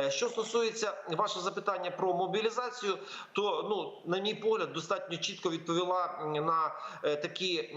Е, Що стосується вашого запитання про мобілізацію, то ну на мій погляд достатньо чітко відповіла на е, такі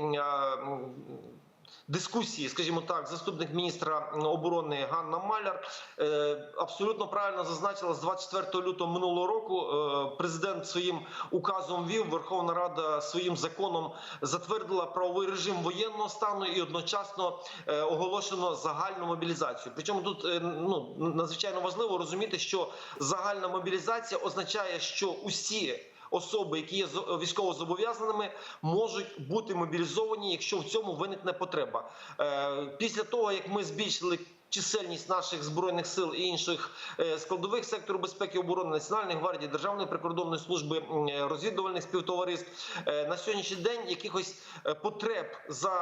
дискусії, скажімо так, заступник міністра оборони Ганна Маляр е, абсолютно правильно зазначила з 24 лютого минулого року. е, Президент своїм указом вів Верховна Рада своїм законом затвердила правовий режим воєнного стану і одночасно е, оголошено загальну мобілізацію. Причому тут ну надзвичайно важливо розуміти, що загальна мобілізація означає, що усі особи, які є зо- військовозобов'язаними, можуть бути мобілізовані, якщо в цьому виникне потреба. Е, Після того як ми збільшили. Чисельність наших збройних сил і інших е, складових сектору безпеки оборони Національної гвардії, Державної прикордонної служби, е, розвідувальних співтовариств е, на сьогоднішній день якихось потреб за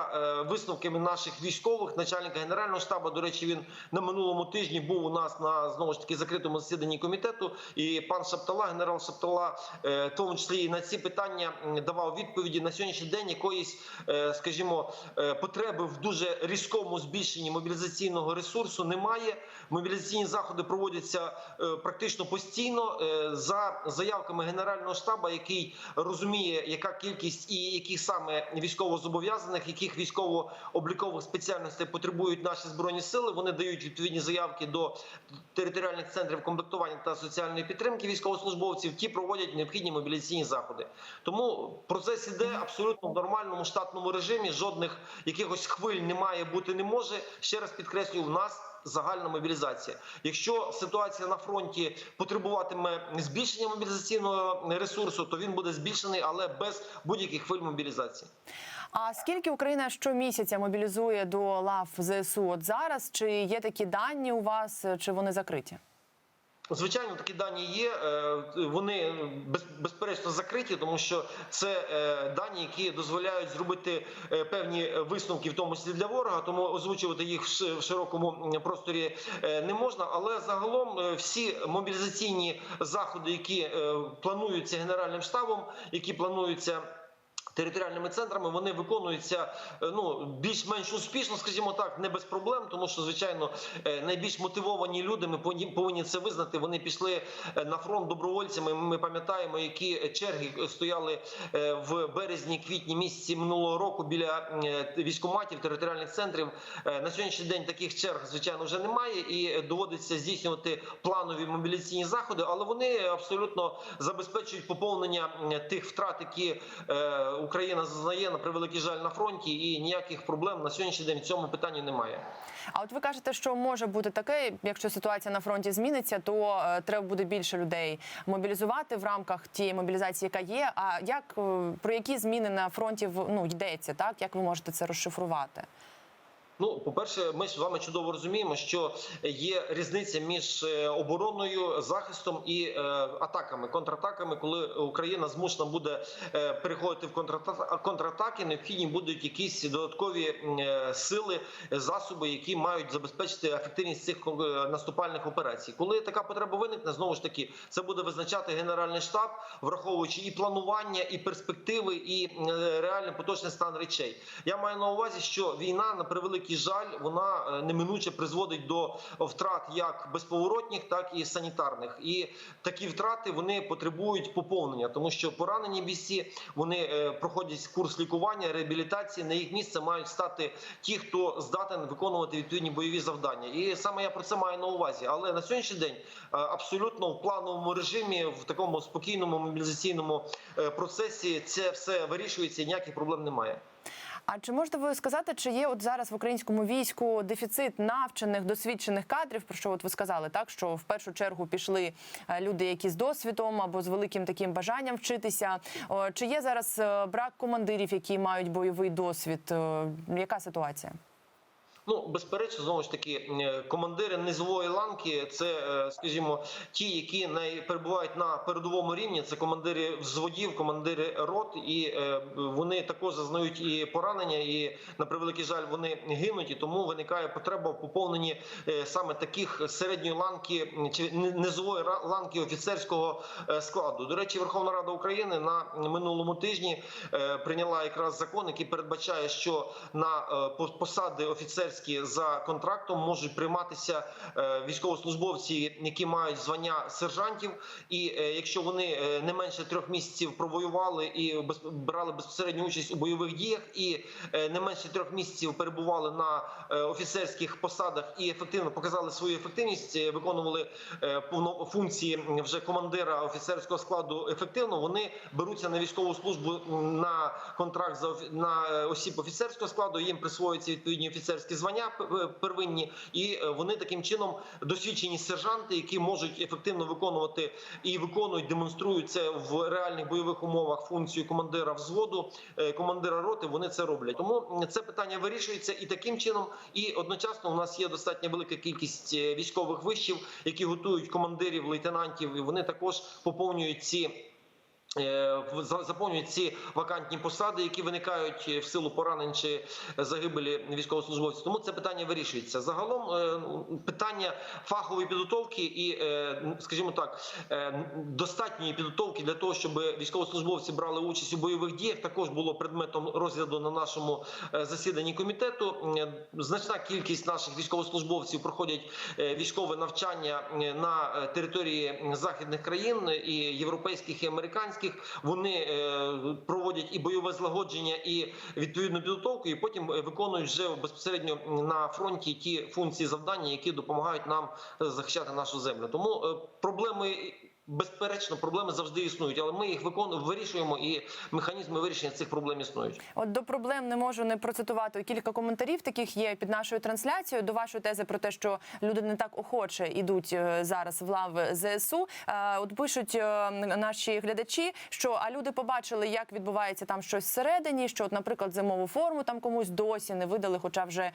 висновками наших військових, начальника генерального штабу. До речі, він на минулому тижні був у нас на знову ж таки закритому засіданні комітету. І пан Шаптала, генерал Шаптала, в тому числі і на ці питання давав відповіді на сьогоднішній день. Якоїсь, скажімо, потреби в дуже різкому збільшенні мобілізаційного ресурсу немає. Мобілізаційні заходи проводяться е, практично постійно е, за заявками генерального штабу, який розуміє, яка кількість і яких саме військовозобов'язаних, яких військово-облікових спеціальностей потребують наші збройні сили. Вони дають відповідні заявки до територіальних центрів комплектування та соціальної підтримки військовослужбовців. Ті проводять необхідні мобілізаційні заходи. Тому процес іде абсолютно в нормальному штатному режимі. Жодних якихось хвиль немає бути не може. Ще раз підкреслюю, в нас загальна мобілізація. Якщо ситуація на фронті потребуватиме збільшення мобілізаційного ресурсу, то він буде збільшений, але без будь-яких хвиль мобілізації. А скільки Україна щомісяця мобілізує до лав ЗСУ от зараз? Чи є такі дані у вас, чи вони закриті? Звичайно, такі дані є. е, Вони без- безперечно закриті, тому що це е, дані, які дозволяють зробити е, певні висновки, в тому числі для ворога. Тому озвучувати їх в широкому просторі е, не можна. Але загалом е, всі мобілізаційні заходи, які е, плануються генеральним штабом, які плануються. Територіальними центрами вони виконуються е, ну більш-менш успішно, скажімо так, не без проблем, тому що звичайно е, найбільш мотивовані люди. Ми повинні- це визнати. Вони пішли е, на фронт добровольцями. Ми пам'ятаємо, які черги стояли в березні, квітні місяці минулого року біля військоматів територіальних центрів. На сьогоднішній день таких черг звичайно вже немає, і доводиться здійснювати планові мобілізаційні заходи, але вони абсолютно забезпечують поповнення тих втрат, які Україна зазнає на превеликий жаль на фронті, і ніяких проблем на сьогоднішній день в цьому питанні немає. А от ви кажете, що може бути таке, якщо ситуація на фронті зміниться, то е, треба буде більше людей мобілізувати в рамках тієї мобілізації, яка є. А як е, про які зміни на фронті ну йдеться, так як ви можете це розшифрувати? Ну, по-перше, ми ж з вами чудово розуміємо, що є різниця між е, обороною, захистом і е, атаками, контратаками, коли Україна змушена буде е, переходити в контрата- контратаки, необхідні будуть якісь додаткові е, сили, засоби, які мають забезпечити ефективність цих наступальних операцій. Коли така потреба виникне, знову ж таки, це буде визначати генеральний штаб, враховуючи і планування, і перспективи, і реальний поточний стан речей. Я маю на увазі, що війна на превеликий жаль, вона е, неминуче призводить до втрат як безповоротних, так і санітарних. І такі втрати вони потребують поповнення, тому що поранені бійці вони е, проходять курс лікування, реабілітації. На їх місце мають стати ті, хто здатен виконувати відповідні бойові завдання. І саме я про це маю на увазі. Але на сьогоднішній день е, абсолютно в плановому режимі, в такому спокійному мобілізаційному процесі, це все вирішується. і Ніяких проблем немає. А чи можете ви сказати, чи є от зараз в українському війську дефіцит навчених досвідчених кадрів? Про що от ви сказали, так що в першу чергу пішли е, люди, які з досвідом або з великим таким бажанням вчитися? Чи є зараз е, брак командирів, які мають бойовий досвід? Е, Яка ситуація? Ну, безперечно, знову ж таки, е, командири низової ланки це, е, скажімо, ті, які перебувають на передовому рівні. Це командири взводів, командири рот, і е, вони також зазнають і поранення, і на превеликий жаль, вони гинуть. І тому виникає потреба в поповненні саме таких середньої ланки чи ни- низової ланки офіцерського складу. До речі, Верховна Рада України на минулому тижні прийняла якраз закон, який передбачає, що на посади офіцерські офіцерські за контрактом можуть прийматися е, військовослужбовці, які мають звання сержантів. І е, якщо вони е, не менше трьох місяців провоювали і брали безпосередню участь у бойових діях, і не менше трьох місяців перебували на офіцерських посадах і ефективно показали свою ефективність, виконували повно функції вже командира офіцерського складу ефективно. Вони беруться на військову службу на контракт за на осіб офіцерського складу. Їм присвоюються відповідні офіцерські звання первинні, і е, вони таким чином досвідчені сержанти, які можуть ефективно виконувати і виконують, демонструють це в реальних бойових умовах функцію командира взводу, е, командира роти. Вони це роблять. Тому це питання вирішується і таким чином. І одночасно у нас є достатньо велика кількість е, військових вишів, які готують командирів, лейтенантів, і вони також поповнюють ці. Е, Заповнюють ці вакантні посади, які виникають е, в силу поранень чи загибелі військовослужбовців. Тому це питання вирішується. Загалом е, питання фахової підготовки і, скажімо так, достатньої підготовки для того, щоб військовослужбовці брали участь у бойових діях, також було предметом розгляду на нашому засіданні комітету. Значна кількість наших військовослужбовців проходять військове навчання на території західних країн і європейських і американських. Вони е, проводять і бойове злагодження, і відповідну підготовку, і потім е, виконують вже безпосередньо на фронті ті функції завдання, які допомагають нам е, захищати нашу землю. Тому проблеми. Безперечно, проблеми завжди існують, але ми їх виконуємо, вирішуємо, і механізми вирішення цих проблем існують. От до проблем не можу не процитувати кілька коментарів. Таких є під нашою трансляцією. До вашої тези про те, що люди не так охоче йдуть е, зараз в лави ЗСУ. Е, От пишуть е, наші глядачі, що а люди побачили, як відбувається там щось всередині. Що, от, наприклад, зимову форму там комусь досі не видали, хоча вже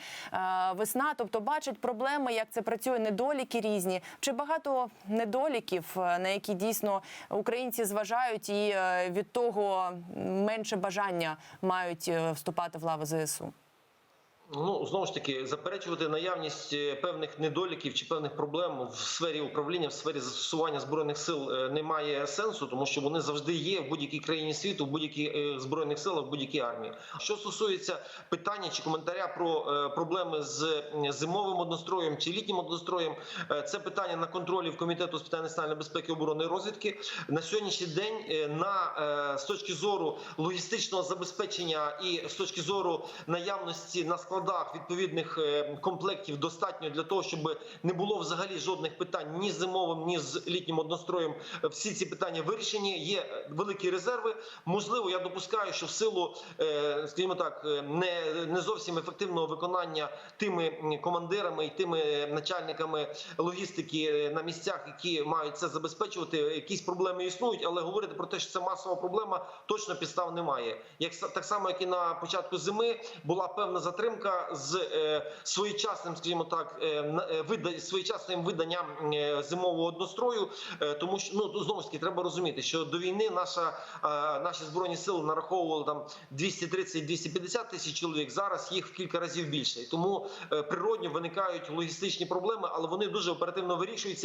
весна. Тобто бачать проблеми, як це працює, недоліки різні. Чи багато недоліків, на які дійсно українці зважають, і е, від того менше бажання мають е, вступати в лави ЗСУ? Ну знову ж таки заперечувати наявність е, певних недоліків чи певних проблем в сфері управління, в сфері застосування збройних сил е, немає сенсу, тому що вони завжди є в будь-якій країні світу, в будь-якій е, збройних силах, в будь-якій армії. Що стосується питання чи коментаря про проблеми з зимовим одностроєм чи літнім одностроєм, це питання на контролі в комітету з питань національної безпеки, оборони і розвідки на сьогоднішній день. На з точки зору логістичного забезпечення і з точки зору наявності на складах відповідних е, комплектів достатньо для того, щоб не було взагалі жодних питань ні з зимовим, ні з літнім одностроєм. Всі ці питання вирішені. Є е, великі резерви. Можливо, я допускаю, що в силу, е, скажімо так, е, не, не зовсім ефективного виконання тими командирами і тими начальниками логістики е, на місцях, які мають це забезпечувати, якісь проблеми існують, але говорити про те, що це масова проблема, точно підстав немає. Як так само, як і на початку зими була певна затримка з е, своєчасним, скажімо так, е, е, вида своєчасним виданням зимового однострою, тому що ну знову ж таки треба розуміти, що до війни наша наші збройні сили нараховували там 230-250 тисяч чоловік. Зараз їх в кілька разів більше, тому природньо виникають логістичні проблеми, але вони дуже оперативно вирішуються.